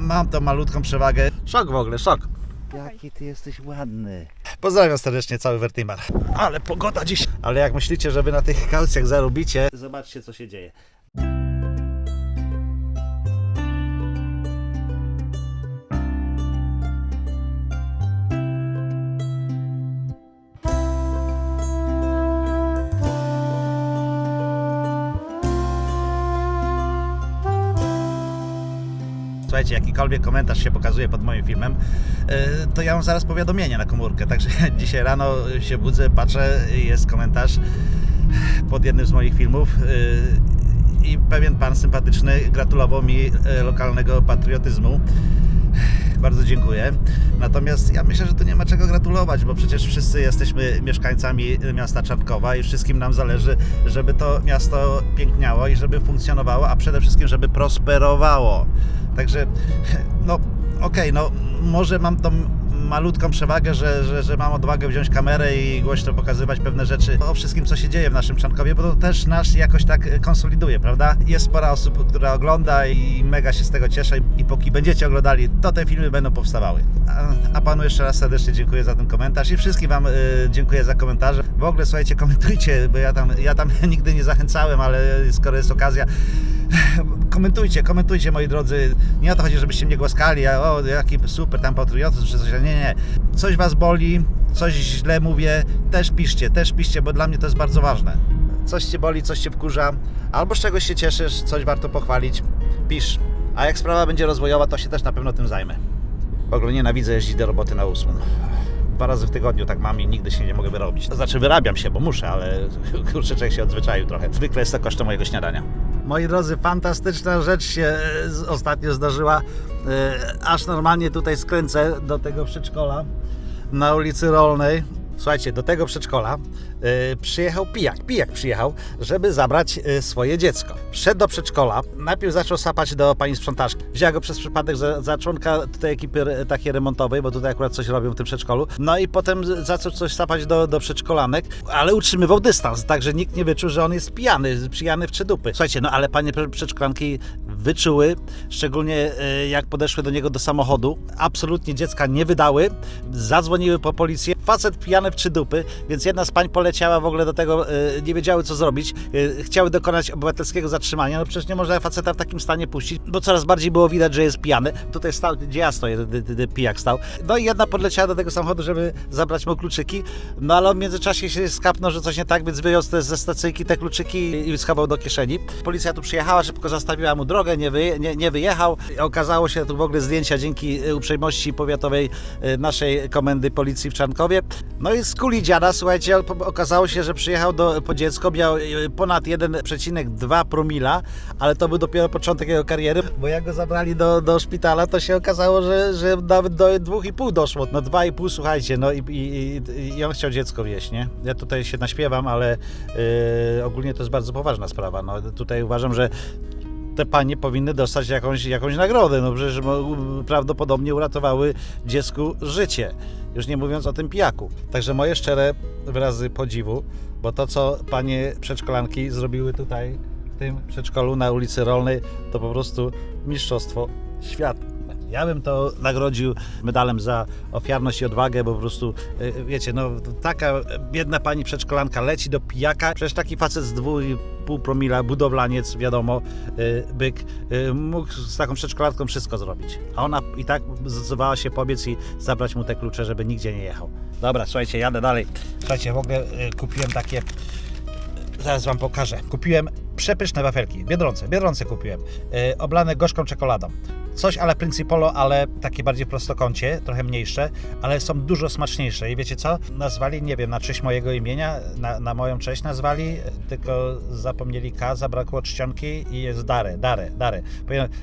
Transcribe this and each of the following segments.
mam tą malutką przewagę. Szok w ogóle, szok. Jaki ty jesteś ładny. Pozdrawiam serdecznie cały Vertimar. Ale pogoda dziś. Ale jak myślicie, że wy na tych kaucjach zarobicie, zobaczcie co się dzieje. Jakikolwiek komentarz się pokazuje pod moim filmem, yy, to ja mam zaraz powiadomienie na komórkę. Także dzisiaj rano się budzę, patrzę, jest komentarz pod jednym z moich filmów yy, i pewien pan sympatyczny gratulował mi yy, lokalnego patriotyzmu. Bardzo dziękuję. Natomiast ja myślę, że tu nie ma czego gratulować, bo przecież wszyscy jesteśmy mieszkańcami miasta Czarnkowa i wszystkim nam zależy, żeby to miasto piękniało i żeby funkcjonowało, a przede wszystkim, żeby prosperowało. Także, no okej, no może mam tą malutką przewagę, że, że, że mam odwagę wziąć kamerę i głośno pokazywać pewne rzeczy o wszystkim, co się dzieje w naszym Czarnkowie, bo to też nas jakoś tak konsoliduje, prawda? Jest spora osób, która ogląda i mega się z tego cieszę i póki będziecie oglądali, to te filmy będą powstawały. A, a Panu jeszcze raz serdecznie dziękuję za ten komentarz i wszystkim Wam y, dziękuję za komentarze. W ogóle słuchajcie, komentujcie, bo ja tam, ja tam nigdy nie zachęcałem, ale skoro jest okazja, komentujcie, komentujcie moi drodzy. Nie o to chodzi, żebyście mnie głaskali, a o jaki super tam patriotyzm czy coś. Nie, nie. Coś was boli, coś źle mówię, też piszcie, też piszcie, bo dla mnie to jest bardzo ważne. Coś cię boli, coś cię wkurza, albo z czegoś się cieszysz, coś warto pochwalić, pisz. A jak sprawa będzie rozwojowa, to się też na pewno tym zajmę. W ogóle nienawidzę jeździć do roboty na ósmą. Dwa razy w tygodniu tak mam i nigdy się nie mogę wyrobić. To znaczy wyrabiam się, bo muszę, ale kurczę, człowiek się odzwyczaił trochę. Zwykle jest to kosztem mojego śniadania. Moi drodzy, fantastyczna rzecz się e, ostatnio zdarzyła. E, Aż normalnie tutaj skręcę do tego przedszkola na ulicy Rolnej. Słuchajcie, do tego przedszkola e, przyjechał pijak. Pijak przyjechał, żeby zabrać e, swoje dziecko. Wszedł do przedszkola, najpierw zaczął sapać do pani sprzątaczki. Wzięła go przez przypadek za, za członka tej ekipy re- takiej remontowej, bo tutaj akurat coś robią w tym przedszkolu. No i potem zaczął coś sapać do, do przedszkolanek, ale utrzymywał dystans, także nikt nie wyczuł, że on jest pijany, pijany w trzy dupy. Słuchajcie, no ale panie przedszkolanki wyczuły, szczególnie jak podeszły do niego do samochodu, absolutnie dziecka nie wydały, zadzwoniły po policję. Facet pijany w trzy dupy, więc jedna z pań poleciała w ogóle do tego, e, nie wiedziały co zrobić, e, chciały dokonać obywatelskiego zatrzymania, no przecież nie można faceta w takim stanie puścić, bo coraz bardziej było widać, że jest pijany. Tutaj stał, gdzie ja stoję, pijak stał. No i jedna podleciała do tego samochodu, żeby zabrać mu kluczyki, no ale w międzyczasie się skapnął, że coś nie tak, więc wyjął ze stacyjki te kluczyki i schował do kieszeni. Policja tu przyjechała, szybko zastawiła mu drogę, nie, wyje, nie, nie wyjechał. Okazało się tu w ogóle zdjęcia dzięki y, uprzejmości powiatowej naszej komendy policji w Czarnkowie. No i skuli dziada, słuchajcie, okazało się, że przyjechał do, po dziecko, miał y, ponad 1,2 promila, ale to był dopiero początek jego kariery, bo jak go zabrali do, do szpitala, to się okazało, że, że nawet do 2,5 doszło. No 2,5, słuchajcie, no i, i, i- on chciał dziecko wieść, nie? Ja tutaj się naśpiewam, ale y, ogólnie to jest bardzo poważna sprawa. No tutaj uważam, że te panie powinny dostać jakąś, jakąś nagrodę. No przecież prawdopodobnie uratowały dziecku życie. Już nie mówiąc o tym pijaku. Także moje szczere wyrazy podziwu, bo to, co panie przedszkolanki zrobiły tutaj w tym przedszkolu na ulicy Rolnej, to po prostu mistrzostwo świata. Ja bym to nagrodził medalem za ofiarność i odwagę, bo po prostu, y, wiecie, no taka biedna pani przedszkolanka leci do pijaka. Przecież taki facet z 2,5 promila, budowlaniec, wiadomo, y, byk, y, mógł z taką przedszkolanką wszystko zrobić. A ona i tak zdecydowała się pobiec i zabrać mu te klucze, żeby nigdzie nie jechał. Dobra, słuchajcie, jadę dalej. Słuchajcie, w ogóle y, kupiłem takie Zaraz wam pokażę. Kupiłem przepyszne wafelki. Biedronce, biedronce kupiłem. Yy, oblane gorzką czekoladą. Coś ale Principolo, ale takie bardziej prostokącie, trochę mniejsze, ale są dużo smaczniejsze. I wiecie co? Nazwali, nie wiem, na cześć mojego imienia, na, na moją cześć nazwali, tylko zapomnieli K, zabrakło czcionki i jest Dare, Dare, Dare.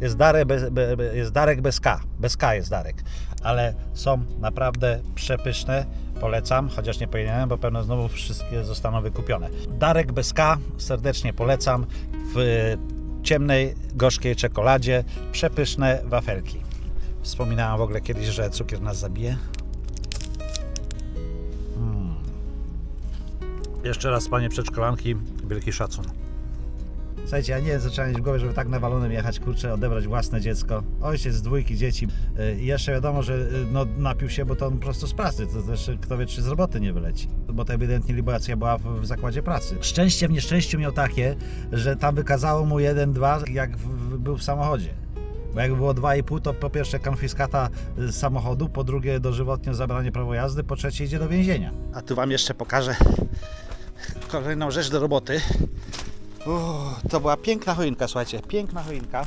Jest, Dare bez, be, be, jest Darek bez K, bez K jest Darek. Ale są naprawdę przepyszne. Polecam, chociaż nie powinienem, bo pewno znowu wszystkie zostaną wykupione. Darek bez K serdecznie polecam w ciemnej, gorzkiej czekoladzie. Przepyszne wafelki. Wspominałem w ogóle kiedyś, że cukier nas zabije. Mm. Jeszcze raz, panie przedszkolanki, wielki szacun. Słuchajcie, ja nie zacząłem mieć w głowie, żeby tak nawalonym jechać, kurczę, odebrać własne dziecko. Ojciec z dwójki dzieci. Y, I jeszcze wiadomo, że y, no, napił się, bo to on po prostu z pracy. To też y, kto wie, czy z roboty nie wyleci. Bo to ewidentnie libacja była w, w zakładzie pracy. Szczęście w nieszczęściu miał takie, że tam wykazało mu 1-2, jak w, w, był w samochodzie. Bo jak było 2,5, to po pierwsze konfiskata samochodu, po drugie dożywotnie zabranie prawa jazdy, po trzecie idzie do więzienia. A tu Wam jeszcze pokażę kolejną rzecz do roboty. Uff, to była piękna choinka, słuchajcie, piękna choinka.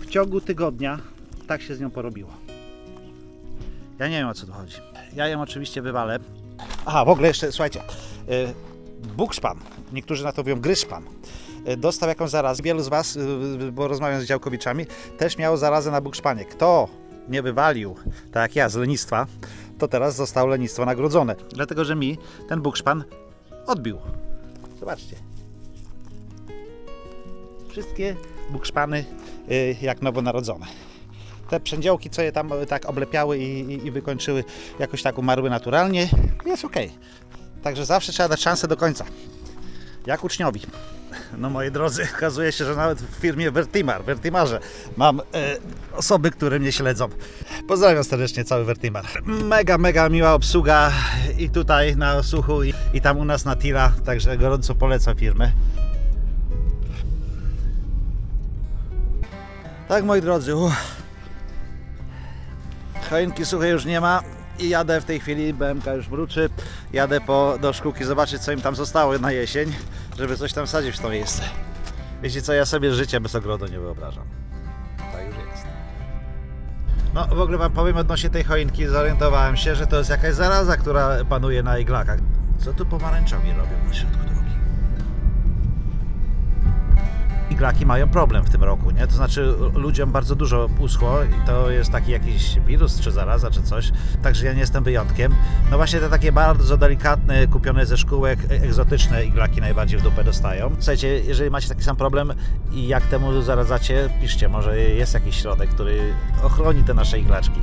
W ciągu tygodnia tak się z nią porobiło. Ja nie wiem o co tu chodzi. Ja ją oczywiście wywalę. Aha, w ogóle jeszcze, słuchajcie, y, bukszpan, niektórzy na to mówią gryszpan, y, dostał jakąś zarazę. Wielu z Was, y, bo rozmawiam z działkowiczami, też miało zarazę na bukszpanie. Kto nie wywalił, tak jak ja, z lenistwa, to teraz zostało lenistwo nagrodzone. Dlatego, że mi ten bukszpan odbił. Zobaczcie. Wszystkie bukszpany y, jak nowonarodzone. Te przędziołki, co je tam y, tak oblepiały i, i, i wykończyły, jakoś tak umarły naturalnie, jest ok. Także zawsze trzeba dać szansę do końca. Jak uczniowi. No moi drodzy, okazuje się, że nawet w firmie Vertimar, Vertimarze mam e, osoby, które mnie śledzą. Pozdrawiam serdecznie cały Vertimar. Mega, mega miła obsługa i tutaj na Osuchu i, i tam u nas na Tira, także gorąco polecam firmę. Tak moi drodzy, choinki suche już nie ma i jadę w tej chwili, BMK już wróci, jadę po, do szkółki zobaczyć co im tam zostało na jesień, żeby coś tam wsadzić w to miejsce. Wiecie co, ja sobie życie bez ogrodu nie wyobrażam. Tak już jest. No w ogóle wam powiem odnośnie tej choinki, zorientowałem się, że to jest jakaś zaraza, która panuje na iglakach. Co tu pomarańczowi robią na środku iglaki mają problem w tym roku, nie? To znaczy ludziom bardzo dużo uschło i to jest taki jakiś wirus, czy zaraza, czy coś. Także ja nie jestem wyjątkiem. No właśnie te takie bardzo delikatne, kupione ze szkółek, e- egzotyczne iglaki najbardziej w dupę dostają. Słuchajcie, jeżeli macie taki sam problem i jak temu zaradzacie, piszcie, może jest jakiś środek, który ochroni te nasze iglaczki.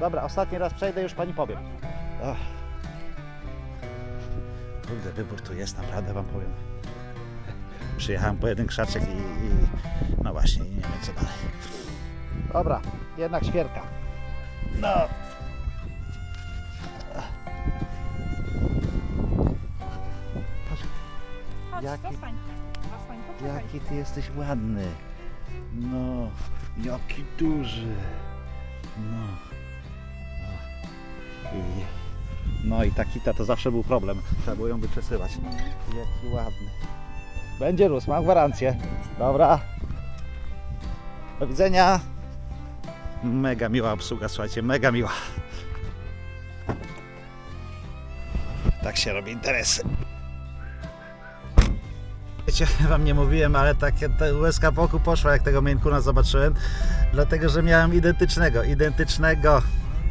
Dobra, ostatni raz przejdę, już pani powiem. Ach. Kurde, wybór tu jest, naprawdę wam powiem. Przyjechałem po jeden krzaczek i, i no właśnie, nie wiem co dalej. Dobra, jednak świerka. No. Chodź, Jaki- zostań. Zostań, poczekaj. Jaki ty jesteś ładny. No, jaki duży. No. No i ta kita to zawsze był problem. Trzeba było ją wyczesywać. Jaki ładny. Będzie rósł, mam gwarancję. Dobra. Do widzenia. Mega miła obsługa, słuchajcie, mega miła. Tak się robi interesy. Wiecie, wam nie mówiłem, ale takie te łezka w oku poszła, jak tego Coona zobaczyłem, dlatego, że miałem identycznego, identycznego.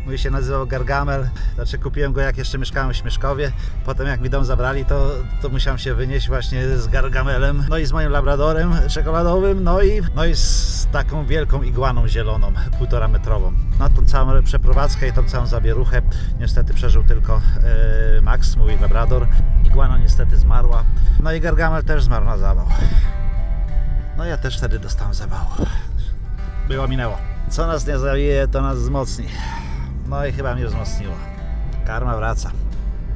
Mój się nazywał Gargamel, znaczy kupiłem go jak jeszcze mieszkałem w Śmieszkowie. Potem jak mi dom zabrali, to, to musiałem się wynieść właśnie z Gargamelem, no i z moim Labradorem czekoladowym, no i, no i z taką wielką iguaną zieloną, półtora metrową. Na tą całą przeprowadzkę i tą całą zawieruchę niestety przeżył tylko e, Max, mój Labrador. Iguana niestety zmarła. No i Gargamel też zmarł na zawał. No ja też wtedy dostałem zawału. Było minęło. Co nas nie zabije, to nas wzmocni. No i chyba mnie wzmocniło. Karma wraca.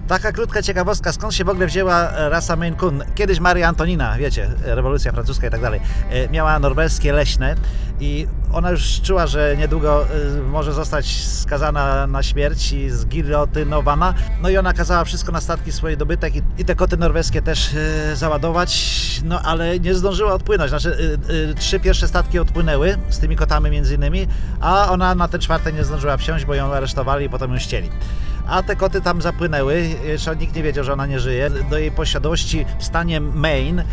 Taka krótka ciekawostka, skąd się w ogóle wzięła e, rasa Maine Coon? Kiedyś Maria Antonina, wiecie, e, rewolucja francuska i tak dalej, e, miała norweskie leśne i ona już czuła, że niedługo e, może zostać skazana na śmierć i zgilotynowana. No i ona kazała wszystko na statki swojej dobytek i, i te koty norweskie też e, załadować, no ale nie zdążyła odpłynąć. Znaczy e, trzy pierwsze statki odpłynęły z tymi kotami między innymi, a ona na te czwarte nie zdążyła wsiąść, bo ją aresztowali i potem ją ścieli. A te koty tam zapłynęły, jeszcze nikt nie wiedział, że ona nie żyje. Do jej posiadłości w stanie Maine y,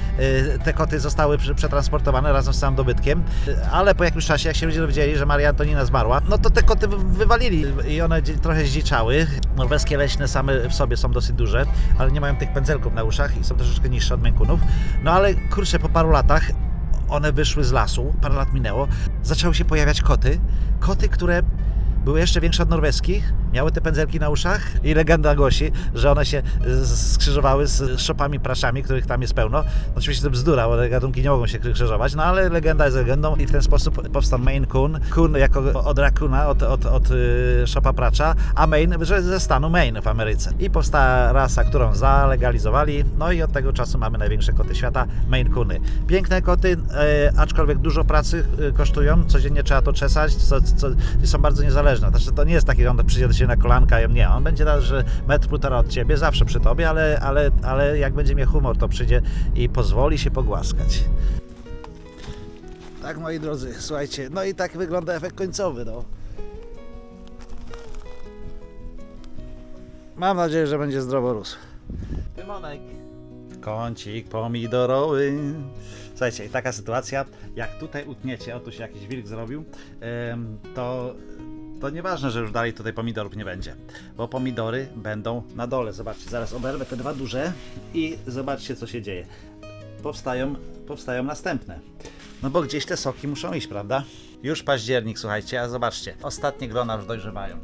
te koty zostały prze- przetransportowane razem z całym dobytkiem, Y, ale po jakimś czasie, jak się ludzie dowiedzieli, że Maria Antonina zmarła, no to te koty wy- wywalili i one trochę zdziczały. Norweskie leśne same w sobie są dosyć duże, ale nie mają tych pędzelków na uszach i są troszeczkę niższe od Menkunów. No ale kurczę, po paru latach one wyszły z lasu, parę lat minęło, zaczęły się pojawiać koty. Koty, które były jeszcze większe od norweskich, miały te pędzelki na uszach i legenda głosi, że one się z- skrzyżowały z szopami praszami, których tam jest pełno. Oczywiście to bzdura, bo te gatunki nie mogą się krzyżować, no ale legenda jest legendą i w ten sposób powstał Maine Coon. Coon jako od rakuna, od, od, od y, szopa pracza, a Maine, że ze stanu Maine w Ameryce. I powstała rasa, którą zalegalizowali, no i od tego czasu mamy największe koty świata, Maine Coony. Piękne koty, e, aczkolwiek dużo pracy e, kosztują, codziennie trzeba to czesać, co, co, są bardzo niezależne. Znaczy, to nie jest taki, że on przyjdzie do Ciebie na kolanka, i nie, on będzie tak, że metr półtora od Ciebie, zawsze przy Tobie, ale, ale, ale jak będzie miał humor, to przyjdzie i pozwoli się pogłaskać. Tak, moi drodzy, słuchajcie, no i tak wygląda efekt końcowy, no. Mam nadzieję, że będzie zdrowo rósł. Kącik pomidorowy. Słuchajcie, i taka sytuacja, jak tutaj utniecie, o tu się jakiś wilk zrobił, to, to nieważne, że już dalej tutaj pomidorów nie będzie, bo pomidory będą na dole. Zobaczcie, zaraz oberwę te dwa duże i zobaczcie, co się dzieje. Powstają, powstają następne. No bo gdzieś te soki muszą iść, prawda? Już październik, słuchajcie, a zobaczcie, ostatnie grona już dojrzewają.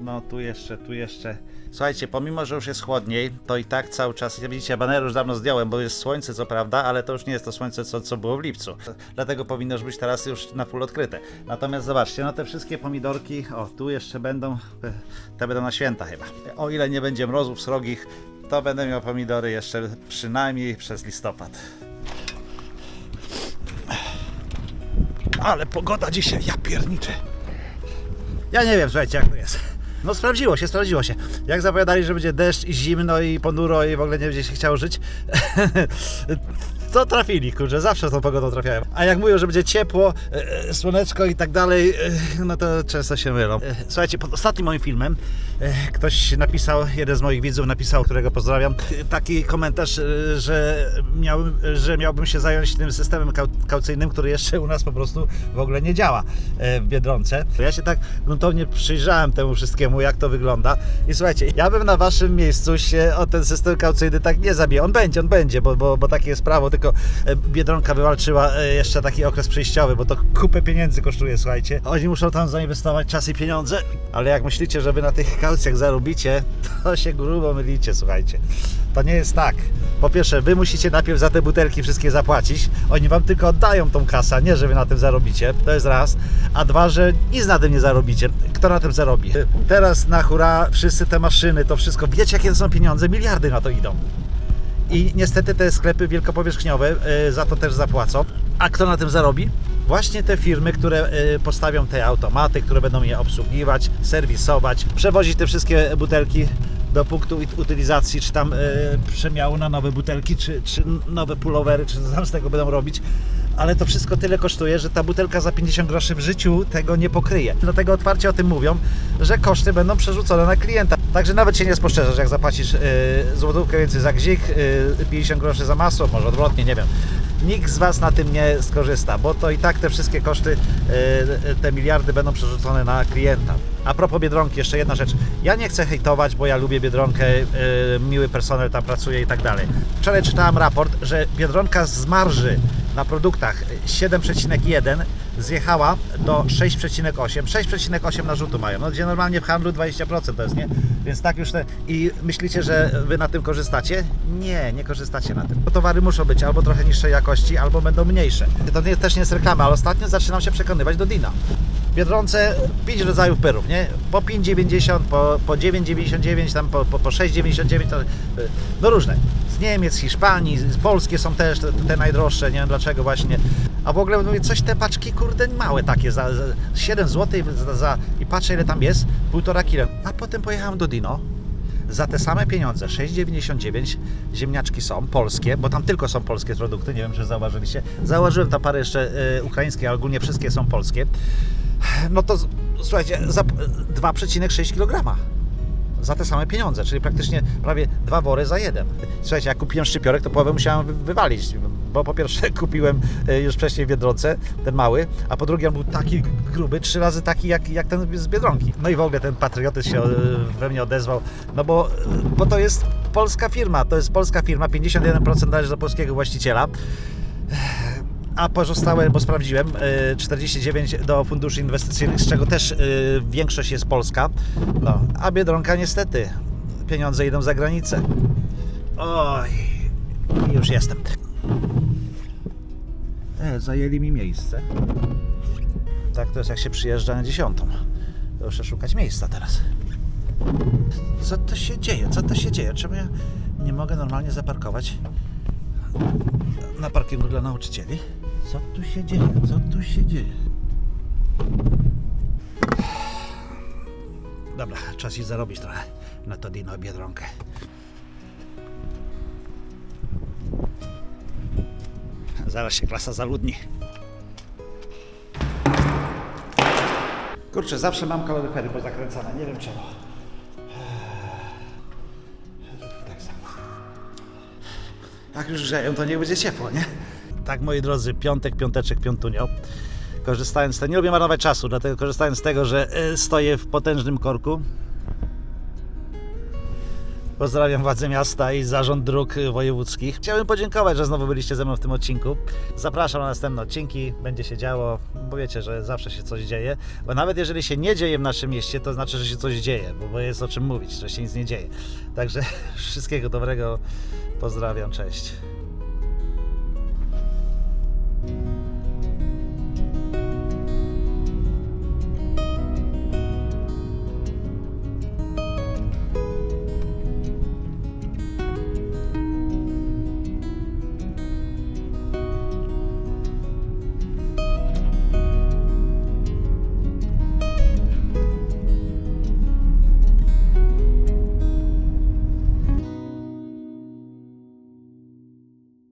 No tu jeszcze, tu jeszcze. Słuchajcie, pomimo, że już jest chłodniej, to i tak cały czas, jak widzicie, banery już dawno zdjąłem, bo jest słońce co prawda, ale to już nie jest to słońce, co, co było w lipcu. Dlatego powinno już być teraz już na full odkryte. Natomiast zobaczcie, no te wszystkie pomidorki, o tu jeszcze będą, e, te będą na święta chyba. O ile nie będzie mrozów srogich, to będę miał pomidory jeszcze przynajmniej przez listopad. Ale pogoda dzisiaj, ja pierniczę. Ja nie wiem, słuchajcie, jak to jest. No sprawdziło się, sprawdziło się. Jak zapowiadali, że będzie deszcz i zimno i ponuro i w ogóle nie będzie się chciało żyć, to trafili, kurczę, zawsze z tą pogodą trafiałem. A jak mówią, że będzie ciepło, e, e, słoneczko i tak dalej, e, no to często się mylą. E, Słuchajcie, pod ostatnim moim filmem e, ktoś napisał, jeden z moich widzów napisał, którego pozdrawiam, e, taki komentarz, e, że, miałbym, że miałbym się zająć tym systemem kau- kaucyjnym, który jeszcze u nas po prostu w ogóle nie działa e, w Biedronce. Ja się tak gruntownie przyjrzałem temu wszystkiemu, jak to wygląda i słuchajcie, ja bym na waszym miejscu się o ten system kaucyjny tak nie zabijał. On będzie, on będzie, bo, bo, bo takie jest prawo, tylko e, Biedronka wywalczyła e, jeszcze taki okres przejściowy, bo to kupę pieniędzy kosztuje, słuchajcie. Oni muszą tam zainwestować czas i pieniądze, ale jak myślicie, że wy na tych kaucjach zarobicie, to się grubo mylicie, słuchajcie. To nie jest tak. Po pierwsze, wy musicie najpierw za te butelki wszystkie zapłacić. Oni wam tylko oddają tą kasę, nie że wy na tym zarobicie. To jest raz. A dwa, że nic na tym nie zarobicie. Kto na tym zarobi? Teraz na hura wszyscy te maszyny, to wszystko. Wiecie jakie to są pieniądze? Miliardy na to idą. I niestety te sklepy wielkopowierzchniowe y, za to też zapłacą. A kto na tym zarobi? Właśnie te firmy, które y, postawią te automaty, które będą je obsługiwać, serwisować, przewozić te wszystkie butelki do punktu ut- utylizacji, czy tam y, przemiału na nowe butelki, czy, czy nowe pullovery, czy co tam z tego będą robić. Ale to wszystko tyle kosztuje, że ta butelka za 50 groszy w życiu tego nie pokryje. Dlatego otwarcie o tym mówią, że koszty będą przerzucone na klienta. Także nawet się nie sposzczerzesz, jak zapłacisz yy, złotówkę więcej za gzik, yy, 50 groszy za masło, może odwrotnie, nie wiem. Nikt z Was na tym nie skorzysta, bo to i tak te wszystkie koszty, yy, te miliardy będą przerzucone na klienta. A propos Biedronki, jeszcze jedna rzecz. Ja nie chcę hejtować, bo ja lubię Biedronkę, yy, miły personel tam pracuje i tak dalej. Wczoraj czytałem raport, że Biedronka z marży na produktach 7,1 zjechała do 6,8. 6,8 narzutu mają, no gdzie normalnie w handlu 20% to jest, nie? Więc tak już te... I myślicie, że Wy na tym korzystacie? Nie, nie korzystacie na tym. Bo towary muszą być albo trochę niższej jakości, albo będą mniejsze. To nie, też nie jest reklama, ale ostatnio zaczynam się przekonywać do Dina. Biedronce 5 rodzajów perów, nie? Po 5,90, po, po 9,99, tam po, po, po 6,99, to, y, no różne. Z Niemiec, Hiszpanii, z Polskie są też te, te najdroższe, nie wiem dlaczego właśnie. A w ogóle mówię, coś te paczki, kurde, małe takie, za, za 7 zł za, za, i patrzę ile tam jest, półtora kilo. A potem pojechałem do Dino, za te same pieniądze, 6,99 ziemniaczki są polskie, bo tam tylko są polskie produkty, nie wiem czy zauważyliście. Zauważyłem tam parę jeszcze y, ukraińskie, ale ogólnie wszystkie są polskie. No to słuchajcie, za p- 2,6 kg za te same pieniądze, czyli praktycznie prawie dwa wory za jeden. Słuchajcie, jak kupiłem szczypiorek, to połowę musiałem wy- wywalić, bo po pierwsze kupiłem e, już wcześniej w Biedronce, ten mały, a po drugie on był taki gruby, trzy razy taki jak, jak ten z Biedronki. No i w ogóle ten patriotyzm się e, we mnie odezwał, no bo, bo to jest polska firma, to jest polska firma, 51% należy do polskiego właściciela. A pozostałe, bo sprawdziłem, y, 49 do funduszy inwestycyjnych, z czego też y, większość jest polska. No, a Biedronka niestety, pieniądze idą za granicę. Oj, już jestem. E, zajęli mi miejsce. Tak to jest jak się przyjeżdża na dziesiątą. Muszę szukać miejsca teraz. Co to się dzieje? Co to się dzieje? Czemu ja nie mogę normalnie zaparkować na parkingu dla nauczycieli? Co tu się dzieje? Co tu się dzieje? Dobra, czas iść zarobić trochę na to dino biedronkę. Zaraz się klasa zaludni. Kurczę, zawsze mam kaloryfery pozakręcane, nie wiem czemu. Tak samo. Jak już grzeją, to nie będzie ciepło, nie? Tak, moi drodzy, piątek, piąteczek, piątunio. Korzystając z tego, nie lubię marnować czasu, dlatego korzystając z tego, że e, stoję w potężnym korku. Pozdrawiam władze miasta i zarząd dróg wojewódzkich. Chciałbym podziękować, że znowu byliście ze mną w tym odcinku. Zapraszam na następne odcinki, będzie się działo, bo wiecie, że zawsze się coś dzieje. Bo nawet jeżeli się nie dzieje w naszym mieście, to znaczy, że się coś dzieje, bo jest o czym mówić, że się nic nie dzieje. Także wszystkiego dobrego, pozdrawiam, cześć. you